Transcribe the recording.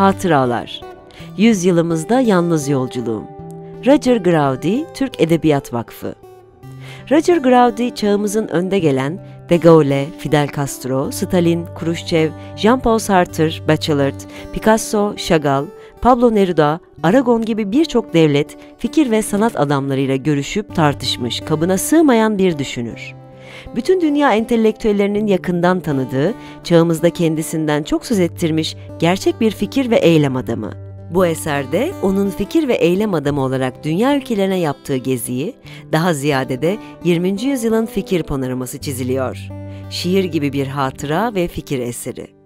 Hatıralar. Yüzyılımızda Yalnız Yolculuğum. Roger Graudi, Türk Edebiyat Vakfı. Roger Graudi çağımızın önde gelen De Gaulle, Fidel Castro, Stalin, Khrushchev, Jean-Paul Sartre, Bachelard, Picasso, Chagall, Pablo Neruda, Aragon gibi birçok devlet, fikir ve sanat adamlarıyla görüşüp tartışmış, kabına sığmayan bir düşünür. Bütün dünya entelektüellerinin yakından tanıdığı, çağımızda kendisinden çok söz ettirmiş gerçek bir fikir ve eylem adamı. Bu eserde onun fikir ve eylem adamı olarak dünya ülkelerine yaptığı geziyi, daha ziyade de 20. yüzyılın fikir panoraması çiziliyor. Şiir gibi bir hatıra ve fikir eseri.